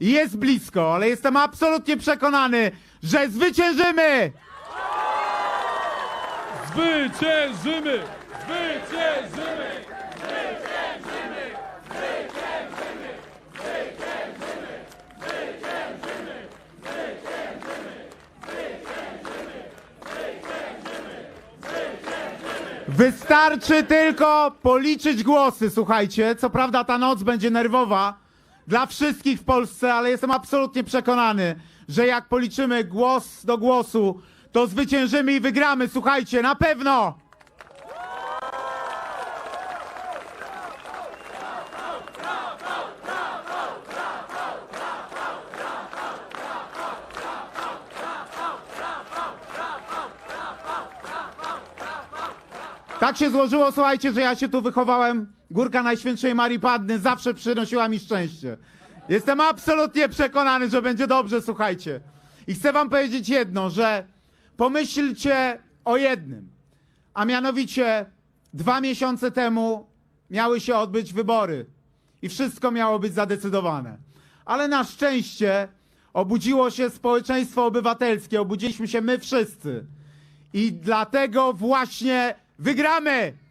jest blisko, ale jestem absolutnie przekonany, że zwyciężymy! Zwyciężymy! Zwyciężymy! Wystarczy tylko policzyć głosy, słuchajcie. Co prawda ta noc będzie nerwowa dla wszystkich w Polsce, ale jestem absolutnie przekonany, że jak policzymy głos do głosu, to zwyciężymy i wygramy, słuchajcie, na pewno! Tak się złożyło, słuchajcie, że ja się tu wychowałem. Górka Najświętszej Marii Padny zawsze przynosiła mi szczęście. Jestem absolutnie przekonany, że będzie dobrze, słuchajcie. I chcę wam powiedzieć jedno, że pomyślcie o jednym. A mianowicie dwa miesiące temu miały się odbyć wybory i wszystko miało być zadecydowane. Ale na szczęście obudziło się społeczeństwo obywatelskie, obudziliśmy się my wszyscy. I dlatego właśnie wygramy!